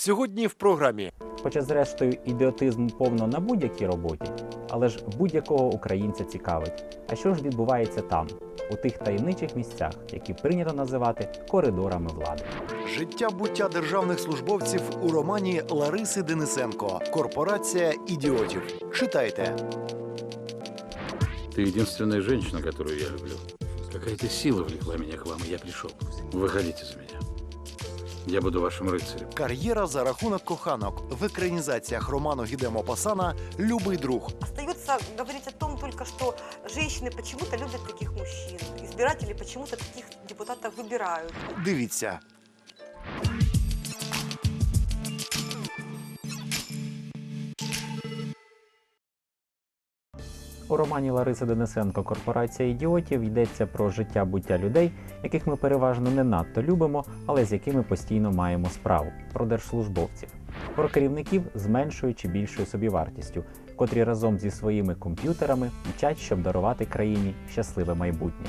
Сьогодні в програмі Хоча, зрештою, ідіотизм повно на будь-якій роботі, але ж будь-якого українця цікавить. А що ж відбувається там, у тих таємничих місцях, які прийнято називати коридорами влади? Життя буття державних службовців у романі Лариси Денисенко Корпорація ідіотів. Читайте. Ты единственная женщина, которую я люблю. Какая-то сила влекла меня к вам, и я пришел. Выходите за меня. Я буду вашим рыцарем. Кар'єра за рахунок коханок в екранізаціях роману Гідемо Пасана Любий друг. Остается говорить о том только, что женщины почему-то любят таких мужчин. Избиратели почему-то таких депутатов выбирают. Дивіться. У романі Лариси Денисенко Корпорація ідіотів йдеться про життя буття людей, яких ми переважно не надто любимо, але з якими постійно маємо справу про держслужбовців, про керівників з меншою чи більшою собівартістю, котрі разом зі своїми комп'ютерами вчать, щоб дарувати країні щасливе майбутнє.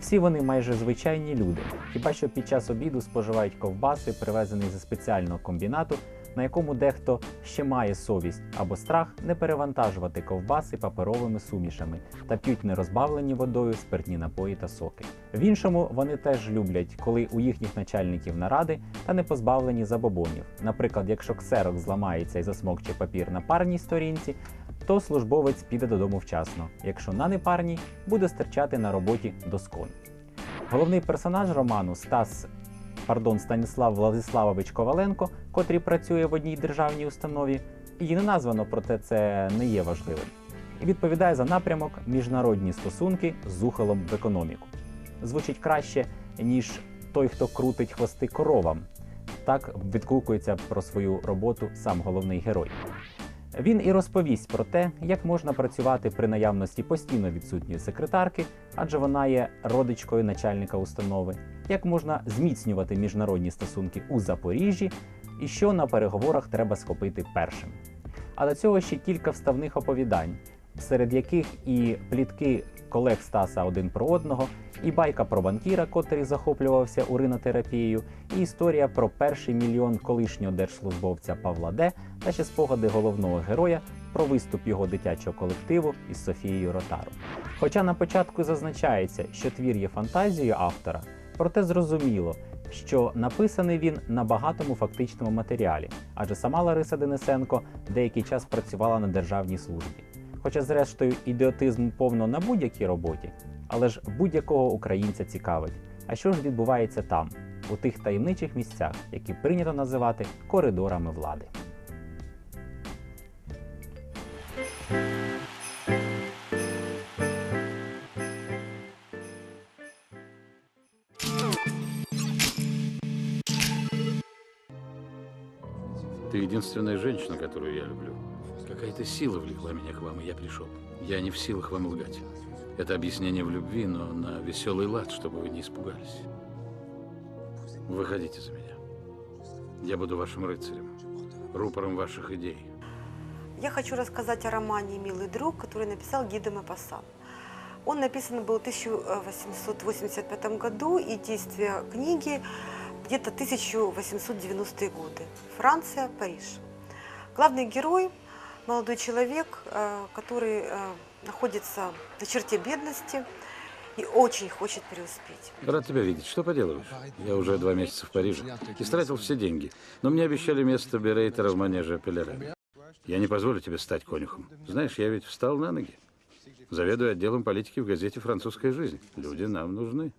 Всі вони майже звичайні люди, хіба що під час обіду споживають ковбаси, привезені зі спеціального комбінату, на якому дехто ще має совість або страх не перевантажувати ковбаси паперовими сумішами та п'ють нерозбавлені водою спиртні напої та соки. В іншому вони теж люблять, коли у їхніх начальників наради та не позбавлені забобонів. Наприклад, якщо ксерок зламається і засмокче папір на парній сторінці, то службовець піде додому вчасно. Якщо на непарній, буде стирчати на роботі доскон. Головний персонаж роману Стас пардон, Станіслав Владиславович Коваленко, котрий працює в одній державній установі, її не названо, проте це не є важливим. І відповідає за напрямок міжнародні стосунки з ухилом в економіку. Звучить краще, ніж той, хто крутить хвости коровам. Так відгукується про свою роботу сам головний герой. Він і розповість про те, як можна працювати при наявності постійно відсутньої секретарки, адже вона є родичкою начальника установи, як можна зміцнювати міжнародні стосунки у Запоріжжі і що на переговорах треба схопити першим. А до цього ще кілька вставних оповідань, серед яких і плітки колег Стаса один про одного, і байка про банкіра, котрий захоплювався уринотерапією, і історія про перший мільйон колишнього держслужбовця Павла Д. та ще спогади головного героя про виступ його дитячого колективу із Софією Ротару. Хоча на початку зазначається, що твір є фантазією автора, проте зрозуміло, що написаний він на багатому фактичному матеріалі, адже сама Лариса Денисенко деякий час працювала на державній службі. Хоча, зрештою, ідіотизм повно на будь-якій роботі, але ж будь-якого українця цікавить. А що ж відбувається там, у тих таємничих місцях, які прийнято називати коридорами влади? Ты единственная женщина, которую я люблю. Какая-то сила влекла меня к вам, и я пришел. Я не в силах вам лгать. Это объяснение в любви, но на веселый лад, чтобы вы не испугались. Выходите за меня. Я буду вашим рыцарем, рупором ваших идей. Я хочу рассказать о романе «Милый друг», который написал Гиде Мапасан. Он написан был в 1885 году, и действие книги где-то 1890-е годы. Франция, Париж. Главный герой – молодой человек, э, который э, находится на черте бедности и очень хочет преуспеть. Рад тебя видеть. Что поделаешь? Я уже два месяца в Париже. Истратил все деньги. Но мне обещали место берейтера в манеже Пелерен. Я не позволю тебе стать конюхом. Знаешь, я ведь встал на ноги. Заведую отделом политики в газете «Французская жизнь». Люди нам нужны.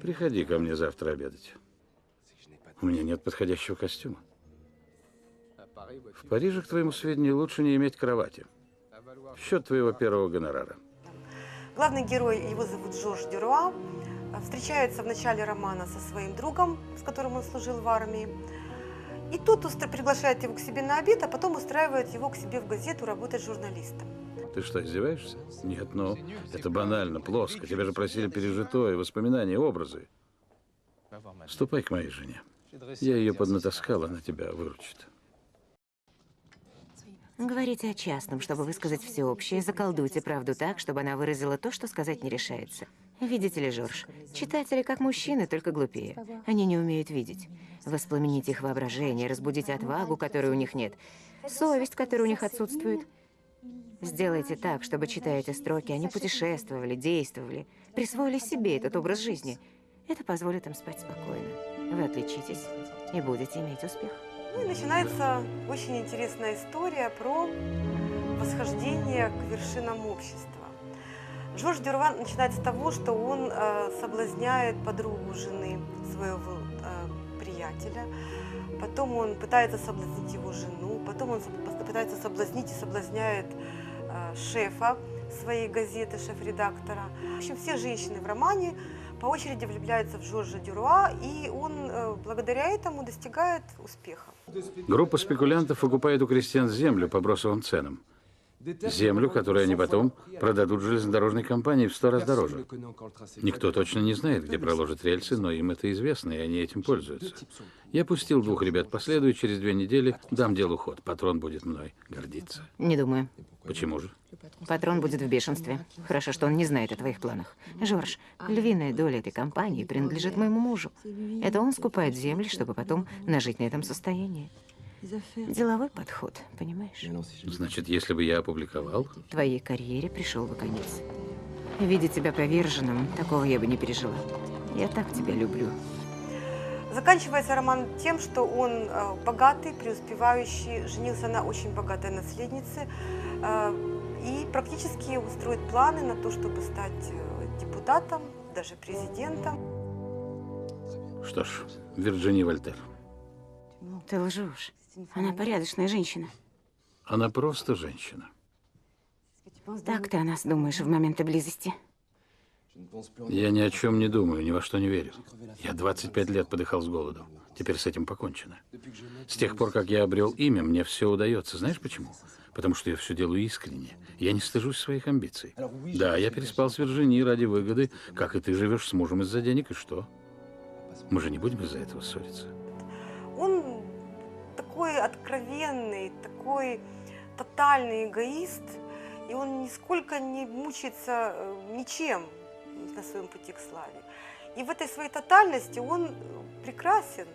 Приходи ко мне завтра обедать. У меня нет подходящего костюма. В Париже, к твоему сведению, лучше не иметь кровати. В счет твоего первого гонорара. Главный герой, его зовут Жорж Дюруа, встречается в начале романа со своим другом, с которым он служил в армии. И тот устра- приглашает его к себе на обед, а потом устраивает его к себе в газету работать журналистом. Ты что, издеваешься? Нет, ну, это банально, плоско. Тебя же просили пережитое, воспоминания, образы. Ступай к моей жене. Я ее поднатаскал, она тебя выручит. Говорите о частном, чтобы высказать всеобщее, заколдуйте правду так, чтобы она выразила то, что сказать не решается. Видите ли, Жорж, читатели как мужчины, только глупее. Они не умеют видеть. Воспламените их воображение, разбудите отвагу, которой у них нет, совесть, которая у них отсутствует. Сделайте так, чтобы, читая эти строки, они путешествовали, действовали, присвоили себе этот образ жизни. Это позволит им спать спокойно. Вы отличитесь и будете иметь успех. Ну и начинается очень интересная история про восхождение к вершинам общества. Жорж Дюрва начинает с того, что он э, соблазняет подругу жены своего э, приятеля, потом он пытается соблазнить его жену, потом он пытается соблазнить и соблазняет э, шефа своей газеты, шеф-редактора. В общем, все женщины в романе по очереди влюбляются в Жоржа Дюруа, и он э, благодаря этому достигает успеха. Группа спекулянтов окупает у крестьян землю по бросовым ценам. Землю, которую они потом продадут железнодорожной компании в сто раз дороже. Никто точно не знает, где проложат рельсы, но им это известно, и они этим пользуются. Я пустил двух ребят по следу, и через две недели дам делу ход. Патрон будет мной гордиться. Не думаю. Почему же? Патрон будет в бешенстве. Хорошо, что он не знает о твоих планах. Жорж, львиная доля этой компании принадлежит моему мужу. Это он скупает земли, чтобы потом нажить на этом состоянии. Деловой подход, понимаешь? Значит, если бы я опубликовал, Твоей карьере пришел бы конец. Видя тебя поверженным, такого я бы не пережила. Я так тебя люблю. Заканчивается роман тем, что он э, богатый, преуспевающий, женился на очень богатой наследнице э, и практически устроит планы на то, чтобы стать э, депутатом, даже президентом. что ж, Вирджини Вольтер. Ты лжешь. Она порядочная женщина. Она просто женщина. Так ты о нас думаешь в моменты близости. Я ни о чем не думаю, ни во что не верю. Я 25 лет подыхал с голоду. Теперь с этим покончено. С тех пор, как я обрел имя, мне все удается. Знаешь почему? Потому что я все делаю искренне. Я не стыжусь своих амбиций. Да, я переспал с Вирджини ради выгоды, как и ты живешь с мужем из-за денег, и что? Мы же не будем из-за этого ссориться. Такой откровенный, такой тотальный эгоист, и он нисколько не мучается э, ничем на своем пути к славе. И в этой своей тотальности он прекрасен.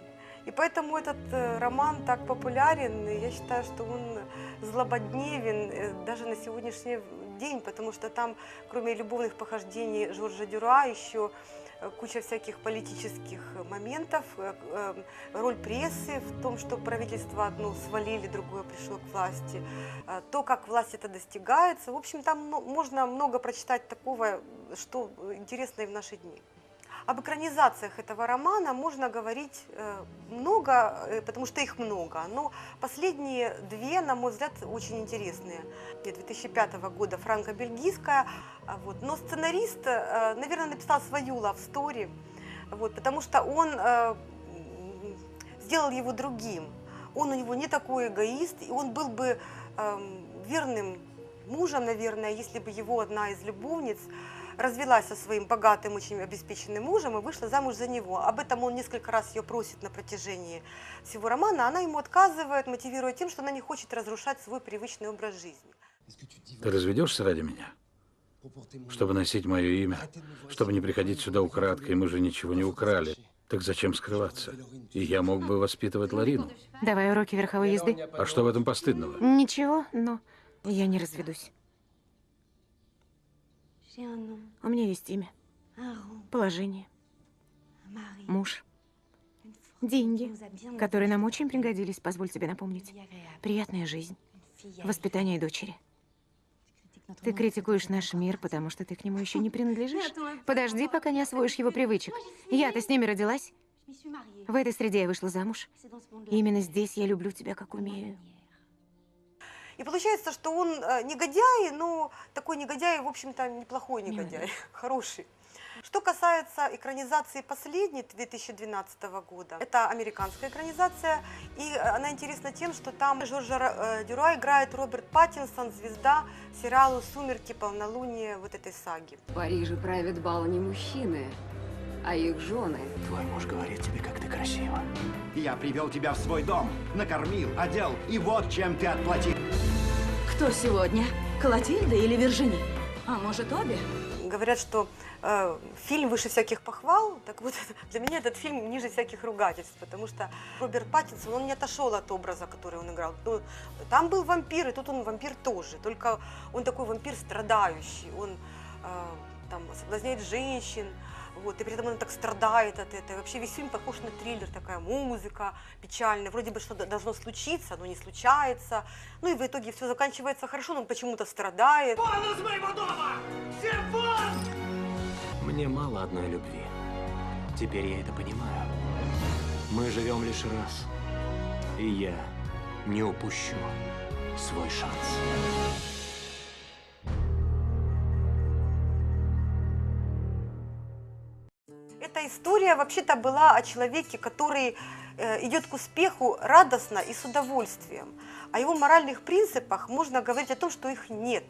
И поэтому этот э, роман так популярен, я считаю, что он злободневен э, даже на сегодняшний день, потому что там, кроме любовных похождений Жоржа Дюра, еще э, куча всяких политических моментов, э, э, роль прессы в том, что правительство одно свалили, другое пришло к власти, э, то, как власть это достигается. В общем, там можно много прочитать такого, что интересно и в наши дни. Об экранизациях этого романа можно говорить э, много, э, потому что их много. Но последние две, на мой взгляд, очень интересные. 2005 года франко-бельгийская. а Вот. Но сценарист, э, наверное, написал свою love story, вот, потому что он сделал его другим. Он у него не такой эгоист, и он был бы эм, верным мужем, наверное, если бы его одна из любовниц развелась со своим богатым, очень обеспеченным мужем и вышла замуж за него. Об этом он несколько раз ее просит на протяжении всего романа. Она ему отказывает, мотивируя тем, что она не хочет разрушать свой привычный образ жизни. Ты разведешься ради меня? Чтобы носить мое имя, чтобы не приходить сюда украдкой, мы же ничего не украли. Так зачем скрываться? И я мог бы воспитывать Ларину. Давай уроки верховой езды. А что в этом постыдного? Ничего, но я не разведусь. У меня есть имя, положение, муж, деньги, которые нам очень пригодились, позволь тебе напомнить. Приятная жизнь, воспитание дочери. Ты критикуешь наш мир, потому что ты к нему еще не принадлежишь. Подожди, пока не освоишь его привычек. Я-то с ними родилась. В этой среде я вышла замуж. И именно здесь я люблю тебя, как умею. И получается, что он э, негодяй, но такой негодяй, в общем-то, неплохой негодяй, хороший. Что касается экранизации последней 2012 года, это американская экранизация, и э, она интересна тем, что там Жоржа э, Дюра играет Роберт Паттинсон, звезда сериалу «Сумерки. Полнолуние» вот этой саги. В Париже правят бал не мужчины, а их жены. Твой муж говорит тебе, как ты красива. Я привел тебя в свой дом, накормил, одел, и вот чем ты отплатил. Кто сегодня? Клотильда или Виржини? А может, обе? Говорят, что э, фильм выше всяких похвал. Так вот, для меня этот фильм ниже всяких ругательств, потому что Роберт Паттинсон, он не отошел от образа, который он играл. Ну, там был вампир, и тут он вампир тоже. Только он такой вампир страдающий. Он э, там соблазняет женщин, вот, и при этом он так страдает от этого. И вообще весь фильм похож на триллер, такая музыка печальная. Вроде бы что-то должно случиться, но не случается. Ну и в итоге все заканчивается хорошо, но он почему-то страдает. Мне мало одной любви. Теперь я это понимаю. Мы живем лишь раз. И я не упущу свой шанс. История вообще-то была о человеке, который э, идет к успеху радостно и с удовольствием. О его моральных принципах можно говорить о том, что их нет.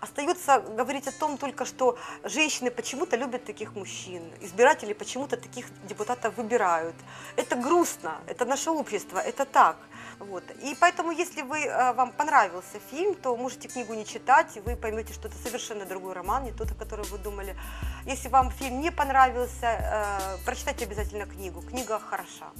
Остается говорить о том только, что женщины почему-то любят таких мужчин, избиратели почему-то таких депутатов выбирают. Это грустно, это наше общество, это так. Вот. И поэтому, если вы, э, вам понравился фильм, то можете книгу не читать, и вы поймете, что это совершенно другой роман, не тот, о котором вы думали. Если вам фильм не понравился, э, прочитайте обязательно книгу. Книга хороша.